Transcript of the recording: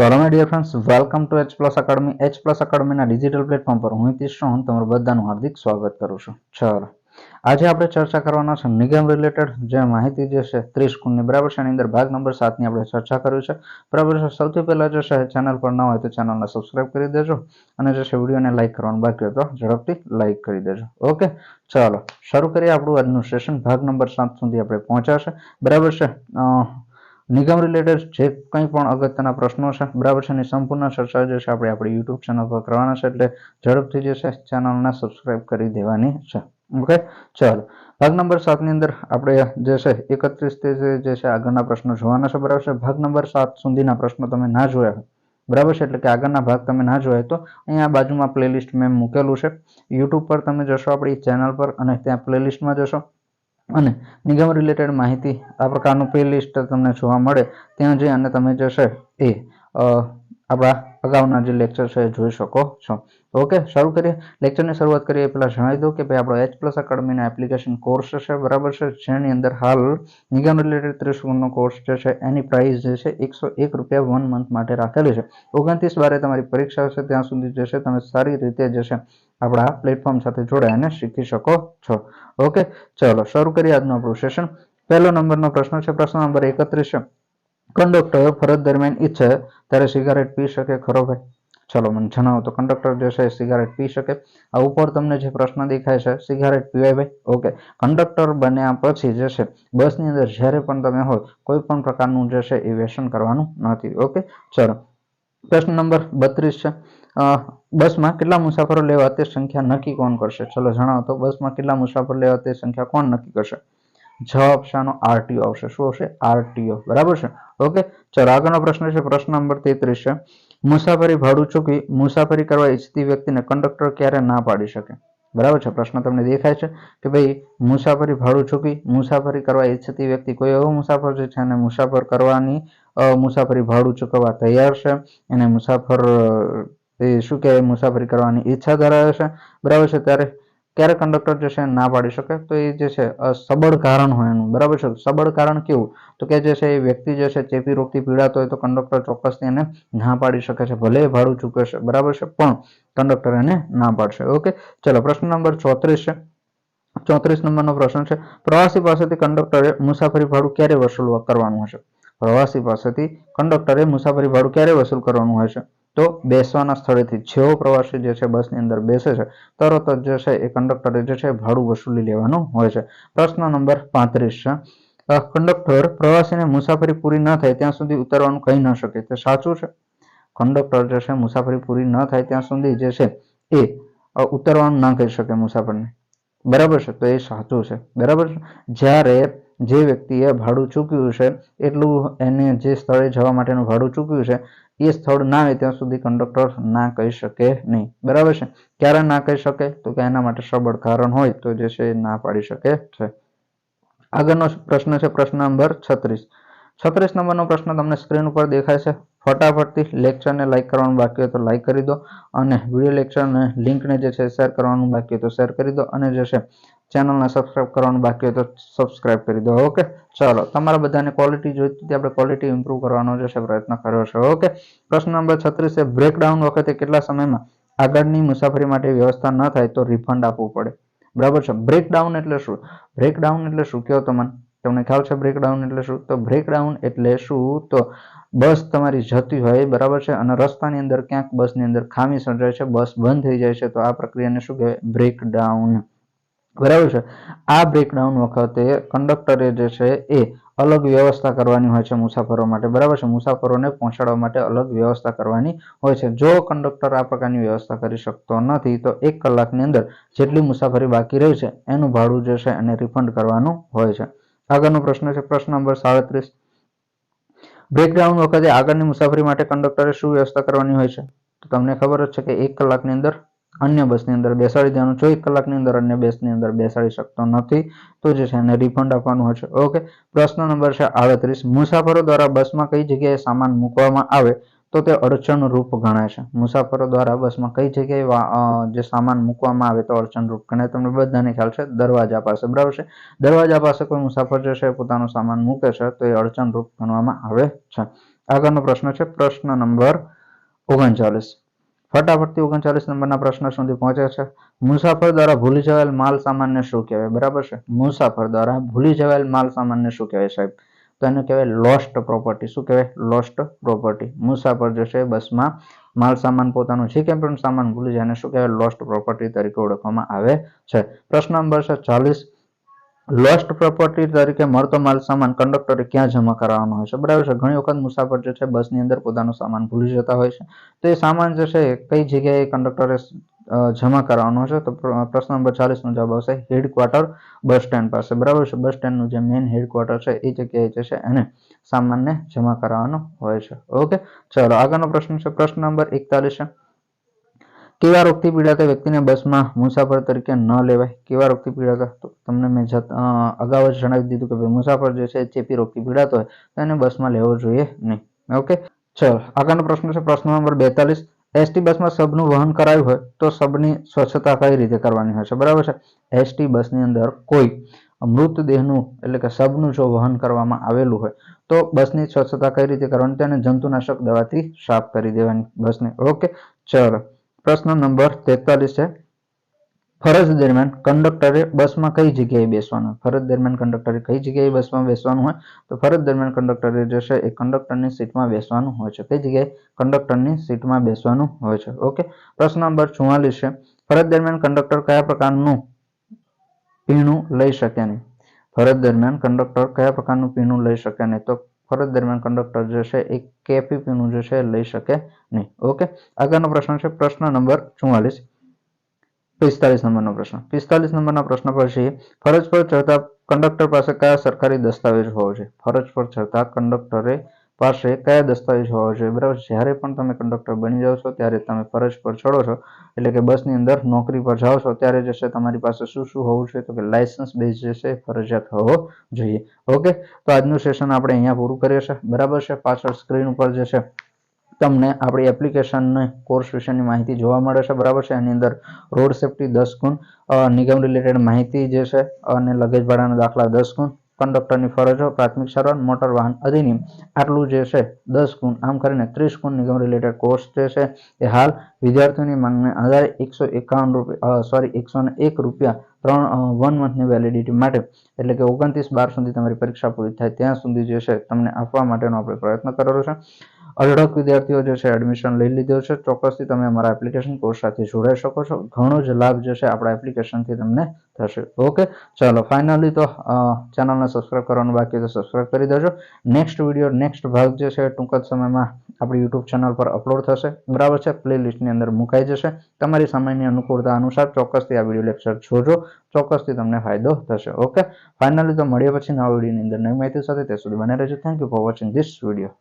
So dear friends welcome to H plus academy H plus એકેડમીના digital platform પર હું હિતેશ રોહન તમારું બધાનું હાર્દિક સ્વાગત કરું છું. ચાલો. આજે આપણે ચર્ચા કરવાના છે નિગમ રિલેટેડ જે માહિતી જે છે ત્રીસ ગુણની. બરાબર છે? એની અંદર ભાગ નંબર સાતની આપણે ચર્ચા કરવી છે. બરાબર છે? સૌથી પહેલાં જે છે ચેનલ પર ન હોય તો ચેનલને સબસ્ક્રાઇબ કરી દેજો. અને જે છે વિડીયોને લાઇક કરવાનું બાકી હોય તો ઝડપથી લાઇક કરી દેજો. ઓકે? ચાલો. શરૂ કરીએ આપણું આજનું સેશન ભાગ નંબર સાત સુધી આપણે પહોંચ્યા છે. બરાબર છે? નિગમ રિલેટેડ જે કંઈ પણ અગત્યના પ્રશ્નો છે, બરાબર છે, એની સંપૂર્ણ ચર્ચા જે છે આપણે આપણી યુટ્યુબ ચેનલ પર કરવાના છે, એટલે ઝડપથી જે છે ચેનલને સબસ્ક્રાઇબ કરી દેવાની છે. ઓકે, ચાલો. ભાગ નંબર સાતની અંદર આપણે જે છે એકત્રીસથી જે છે આગળના પ્રશ્નો જોવાના છે, બરાબર છે? ભાગ નંબર સાત સુધીના પ્રશ્નો તમે ના જોયા બરાબર છે? એટલે કે આગળના ભાગ તમે ના જોયા તો અહીંયા બાજુમાં પ્લેલિસ્ટ મેં મૂકેલું છે. યુટ્યુબ પર તમે જશો આપણી ચેનલ પર અને ત્યાં પ્લેલિસ્ટમાં જશો. અને નિગમ રિલેટેડ માહિતી આ પ્રકારનું પ્લેલિસ્ટ તમને જોવા મળે. ત્યાં જઈ અને તમે જે છે એ આપણા અગાઉના જે લેક્ચર છે જોઈ શકો છો. ઓકે શરૂ કરીએ. લેક્ચરની શરૂઆત કરીએ, પહેલાં જણાવી દઉં કે ભાઈ આપણો એચ પ્લસ અકાડમીના એપ્લિકેશન કોર્સ છે, બરાબર છે? જેની અંદર હાલ નિગમ રિલેટેડ ત્રીસ ગુણનો કોર્સ જે છે, એની પ્રાઇસ જે છે, એકસો એક રૂપિયા વન મંથ માટે રાખેલી છે. ઓગણત્રીસ બારે તમારી પરીક્ષા છે ત્યાં સુધી જે છે, તમે સારી રીતે જે છે, આપણા પ્લેટફોર્મ સાથે જોડાઈને શીખી શકો છો. ઓકે ચલો, શરૂ કરીએ આજનું આપણું સેશન પહેલો નંબરનો પ્રશ્ન છે, પ્રશ્ન નંબર એકત્રીસ છે. કંડક્ટર ફરજ દરમિયાન ઈચ્છે ત્યારે સિગારેટ પી શકે, ખરો ભાઈ? ચલો, મને જણાવો તો કંડક્ટર જે છે સિગારેટ પી શકે. આ ઉપર તમને જે પ્રશ્ન દેખાય છે, સિગારેટ પીવાય ભાઈ? ઓકે. કંડક્ટર બન્યા પછી જે છે, બસની અંદર જ્યારે પણ તમે હોય, કોઈ પણ પ્રકારનું જે છે એ વ્યસન કરવાનું નથી. ઓકે? ચલો. પ્રશ્ન નંબર બત્રીસ છે. બસમાં કેટલા મુસાફરો લેવા તે સંખ્યા નક્કી કોણ કરશે? ચલો જણાવો તો, બસમાં કેટલા મુસાફરો લેવા તે સંખ્યા કોણ નક્કી કરશે? જવાબ શાનો આરટીઓ આવશે. શું આવશે? આરટીઓ બરાબર છે? ઓકે, ચલો આગળનો પ્રશ્ન છે, પ્રશ્ન નંબર તેત્રીસ છે. મુસાફરી ભાડું ચૂકવી મુસાફરી કરવા ઈચ્છતી વ્યક્તિને કંડક્ટર ક્યારે ના પાડી શકે? બરાબર છે? પ્રશ્ન તમને દેખાય છે કે ભાઈ, મુસાફરી ભાડું ચૂકવી મુસાફરી કરવા ઈચ્છતી વ્યક્તિ કોઈ એવો મુસાફર જે છે એને મુસાફર કરવાની મુસાફરી ભાડું ચૂકવવા તૈયાર છે? એને મુસાફર એ શું કહેવાય? મુસાફરી કરવાની ઈચ્છા ધરાવે છે? બરાબર છે? ત્યારે ક્યારે કંડક્ટર જે છે ના પાડી શકે? તો એ જે છે સબળ કારણ હોય એનું. બરાબર છે? સબળ કારણ કેવું? તો કે જે છે, એ વ્યક્તિ જે છે, ચેપી રોગથી પીડાતો હોય તો કંડક્ટર ચોક્કસથી એને ના પાડી શકે છે. ભલે ભાડું ચૂકવે છે. બરાબર છે? પણ કંડક્ટર એને ના પાડશે. ઓકે? ચલો, પ્રશ્ન નંબર ચોત્રીસ છે. ચોત્રીસ નંબરનો પ્રશ્ન છે. પ્રવાસી પાસેથી કંડક્ટરે મુસાફરી ભાડું ક્યારે વસૂલ કરવાનું હશે? પ્રવાસી પાસેથી કંડક્ટરે મુસાફરી ભાડું ક્યારે વસૂલ કરવાનું છે? તો બેસવાના સ્થળેથી જેવો પ્રવાસી જે છે બસની અંદર બેસે છે, તરત જ જે છે એ કંડક્ટરે જે છે ભાડું વસૂલી લેવાનું હોય છે. પ્રશ્ન નંબર પાંત્રીસ છે કંડક્ટર પ્રવાસીને મુસાફરી પૂરી ન થાય ત્યાં સુધી ઉતરવાનું કહી ન શકે. તે સાચું છે? કંડક્ટર જે છે મુસાફરી પૂરી ન થાય ત્યાં સુધી જે છે એ ઉતરવાનું ના કહી શકે મુસાફરને. બરાબર છે? તો એ સાચું છે. બરાબર છે? જ્યારે જે વ્યક્તિએ ભાડું ચૂક્યું છે, એટલું એને જે સ્થળે જવા માટેનું ભાડું ચૂક્યું છે એ સ્થળ ના આવે ત્યાં સુધી કંડક્ટર ના કહી શકે નહીં. બરાબર છે? ક્યારે ના કહી શકે? તો કે એના માટે સબળ કારણ હોય તો જે છે ના પાડી શકે છે. આગળનો પ્રશ્ન છે પ્રશ્ન નંબર છત્રીસ. છત્રીસ નંબરનો પ્રશ્ન તમને સ્ક્રીન ઉપર દેખાય છે. ફટાફટથી લેક્ચરને લાઈક કરવાનું બાકી હોય તો લાઈક કરી દો અને વીડિયો લેક્ચરને લિંકને જે છે શેર કરવાનું બાકી હોય તો શેર કરી દો અને જે છે ચેનલને સબસ્ક્રાઇબ કરવાનું બાકી હોય તો સબસ્ક્રાઇબ કરી દો ઓકે ચાલો, તમારા બધાને ક્વોલિટી જોઈતી હતી આપણે ક્વોલિટી ઇમ્પ્રૂવ કરવાનો જે છે પ્રયત્ન કર્યો છે ઓકે પ્રશ્ન નંબર છત્રીસ છે બ્રેકડાઉન વખતે કેટલા સમયમાં આગળની મુસાફરી માટે વ્યવસ્થા ન થાય તો રિફંડ આપવું પડે. બરાબર છે? બ્રેકડાઉન એટલે શું? બ્રેકડાઉન એટલે શું? કહો તમને તમને ખ્યાલ છે બ્રેકડાઉન એટલે શું? તો બ્રેકડાઉન એટલે શું? તો બસ તમારી જતી હોય બરાબર છે અને રસ્તાની અંદર ક્યાંક બસની અંદર ખામી સર્જાય છે, બસ બંધ થઈ જાય છે, તો આ પ્રક્રિયાને શું કહેવાય? બ્રેકડાઉન બરાબર છે? આ બ્રેકડાઉન વખતે કંડક્ટરે જે છે એ અલગ વ્યવસ્થા કરવાની હોય છે મુસાફરો માટે. બરાબર છે? મુસાફરોને પહોંચાડવા માટે અલગ વ્યવસ્થા કરવાની હોય છે. જો કંડક્ટર આ પ્રકારની વ્યવસ્થા કરી શકતો નથી, તો એક કલાકની અંદર જેટલી મુસાફરી બાકી રહી છે, એનું ભાડું જે છે એને રિફંડ કરવાનું હોય છે. આગળનો પ્રશ્ન છે, પ્રશ્ન નંબર સાડત્રીસ. બ્રેકડાઉન વખતે આગળની મુસાફરી માટે કંડક્ટરે શું વ્યવસ્થા કરવાની હોય છે? તો તમને ખબર જ છે કે એક કલાકની અંદર અન્ય બસની અંદર બેસાડી દેવાનું જો એક કલાકની અંદર અન્ય બસની અંદર બેસાડી શકતો નથી, તો જે છે એને રિફંડ આપવાનું હોય છે. ઓકે પ્રશ્ન નંબર છે આડત્રીસ. મુસાફરો દ્વારા બસમાં કઈ જગ્યાએ સામાન મૂકવામાં આવે? તો તે અડચણરૂપ ગણાય છે. મુસાફરો દ્વારા બસમાં કઈ જગ્યાએ જે સામાન મૂકવામાં આવે તો અડચણરૂપ ગણાય તમને બધાને ખ્યાલ છે, દરવાજા પાસે. બરાબર છે? દરવાજા પાસે કોઈ મુસાફર જે છે, પોતાનો સામાન મૂકે છે, તો એ અડચણરૂપ ગણવામાં આવે છે. આગળનો પ્રશ્ન છે, પ્રશ્ન નંબર ઓગણચાલીસ. ફટાફટથી ઓગણચાલીસ નંબરના પ્રશ્ન સુધી પહોંચે છે. મુસાફર દ્વારા ભૂલી જવાયેલ માલ સામાનને શું કહેવાય? બરાબર છે? મુસાફર દ્વારા ભૂલી જવાયેલ માલ સામાનને શું કહેવાય સાહેબ? તો એને કહેવાય લોસ્ટ પ્રોપર્ટી શું કહેવાય? લોસ્ટ પ્રોપર્ટી મુસાફર જશે બસમાં માલ સામાન પોતાનું જે કંઈ પણ સામાન ભૂલી જાય શું કહેવાય? લોસ્ટ પ્રોપર્ટી તરીકે ઓળખવામાં આવે છે. પ્રશ્ન નંબર છે ચાલીસ. લોસ્ટ પ્રોપર્ટી તરીકે મળતો માલ સામાન કંડક્ટરે ક્યાં જમા કરાવવાનો હોય છે? બરાબર છે. ઘણી વખત મુસાફર જે છે, બસની અંદર પોતાનો સામાન ભૂલી જતા હોય છે. તો એ સામાન જે છે કઈ જગ્યાએ કંડક્ટરે જમા કરાવવાનો છે. તો પ્રશ્ન નંબર ચાલીસ નો જવાબ આવશે. હેડક્વાર્ટર બસ સ્ટેન્ડ પાસે. બરાબર છે? બસ સ્ટેન્ડનું જે મેઇન હેડક્વાર્ટર છે, એ જગ્યાએ જશે અને સામાનને જમા કરાવવાનો હોય છે. ઓકે? ચલો, આગળનો પ્રશ્ન છે. પ્રશ્ન નંબર એકતાલીસ કેવા રોગથી પીડાતા વ્યક્તિને બસમાં મુસાફર તરીકે ન લેવાય? કેવા રોગથી પીડાતા? તમને મેં અગાઉ જ જણાવી દીધું કે ભાઈ મુસાફર જે છે, ચેપી રોગથી પીડાતો હોય, તો એને બસમાં લેવો જોઈએ નહીં. ઓકે? ચલો, આગળનો પ્રશ્ન છે. પ્રશ્ન નંબર બેતાલીસ. એસટી બસમાં સબનું વહન કરાયું હોય તો સબની સ્વચ્છતા કઈ રીતે કરવાની હોય છે? બરાબર છે? એસટી બસની અંદર કોઈ મૃતદેહનું એટલે કે સબનું જો વહન કરવામાં આવેલું હોય તો બસની સ્વચ્છતા કઈ રીતે કરવાની? તેને જંતુનાશક દવાથી સાફ કરી દેવાની બસને. ઓકે, ચલો. પ્રશ્ન નંબર તેતાલીસ છે. ફરજ દરમિયાન કંડક્ટરે બસમાં કઈ જગ્યાએ બેસવાનું? ફરજ દરમિયાન કંડક્ટરે કઈ જગ્યાએ બસમાં બેસવાનું હોય? તો ફરજ દરમિયાન કંડક્ટરે જે છે એ કંડક્ટરની સીટમાં બેસવાનું હોય છે. કઈ જગ્યાએ? કંડક્ટરની સીટમાં બેસવાનું હોય છે. ઓકે. પ્રશ્ન નંબર ચુમ્માલીસ છે. ફરજ દરમિયાન કંડક્ટર કયા પ્રકારનું પીણું લઈ શકે નહીં? ફરજ દરમિયાન કંડક્ટર કયા પ્રકારનું પીણું લઈ શકે નહીં? તો ફરજ દરમિયાન કંડક્ટર જે છે એ કેફી પીણું જે છે લઈ શકે નહીં. ઓકે. આગળનો પ્રશ્ન છે. પ્રશ્ન નંબર ચુમ્માલીસ પિસ્તાલીસ નંબરનો પ્રશ્ન. પિસ્તાલીસ નંબરના પ્રશ્ન પર છે ફરજ પર ચડતા કંડક્ટર પાસે કયા સરકારી દસ્તાવેજ હોવો જોઈએ? ફરજ પર ચડતા કંડક્ટરે પાસે કયા દસ્તાવેજ હોવા જોઈએ? બરાબર, જ્યારે પણ તમે કંડક્ટર બની જાઓ છો, ત્યારે તમે ફરજ પર ચડો છો, એટલે કે બસની અંદર નોકરી પર જાઓ છો, ત્યારે જે છે તમારી પાસે શું શું હોવું જોઈએ? તો કે લાયસન્સ બેઝ જે છે ફરજિયાત હોવો જોઈએ. ઓકે? તો આજનું સેશન આપણે અહીંયા પૂરું કરીએ છીએ. બરાબર છે? પાછળ સ્ક્રીન ઉપર જે છે તમને આપણી એપ્લિકેશનની કોર્સ વિશેની માહિતી જોવા મળે છે, બરાબર છે? એની અંદર રોડ સેફટી દસ ગુણ નિગમ રિલેટેડ માહિતી જે છે, અને લગેજ ભાડાના દાખલા દસ ગુણ કંડક્ટરની ફરજો, પ્રાથમિક સારવાર મોટર વાહન અધિનિયમ, આટલું જે છે, દસ ગુણ, આમ કરીને ત્રીસ ગુણ નિગમ રિલેટેડ કોર્સ જે છે, એ હાલ વિદ્યાર્થીઓની માંગને આધારે એકસો એકાવન રૂપિયા સોરી એકસો એક રૂપિયા ત્રણ વન મંથની વેલિડિટી માટે, એટલે કે ઓગણત્રીસ બાર સુધી તમારી પરીક્ષા પૂરી થાય ત્યાં સુધી જે છે, તમને આપવા માટેનો આપણે પ્રયત્ન કરેલો છે. અઢળક વિદ્યાર્થીઓ જે છે એડમિશન લઈ લીધો છે. ચોક્કસથી તમે અમારા એપ્લિકેશન કોર્સ સાથે જોડાઈ શકો છો. ઘણો જ લાભ જે છે, આપણા એપ્લિકેશનથી તમને થશે. ઓકે ચાલો ફાઇનલી તો ચેનલને સબસ્ક્રાઇબ કરવાનું બાકી તો સબસ્ક્રાઇબ કરી દેજો. નેક્સ્ટ વીડિયો નેક્સ્ટ ભાગ જે છે, ટૂંક જ સમયમાં આપણી યુટ્યુબ ચેનલ પર અપલોડ થશે. બરાબર છે? પ્લે લિસ્ટની અંદર મુકાઈ જશે. તમારી સમયની અનુકૂળતા અનુસાર ચોક્કસથી આ વીડિયો લેક્ચર જોજો. ચોક્કસથી તમને ફાયદો થશે. ઓકે ફાઇનલી તો મળીએ પછી નવા વિડીયોની અંદર. નવી માહિતી સાથે ત્યાં સુધી બને રહેજો. Thank you for watching this video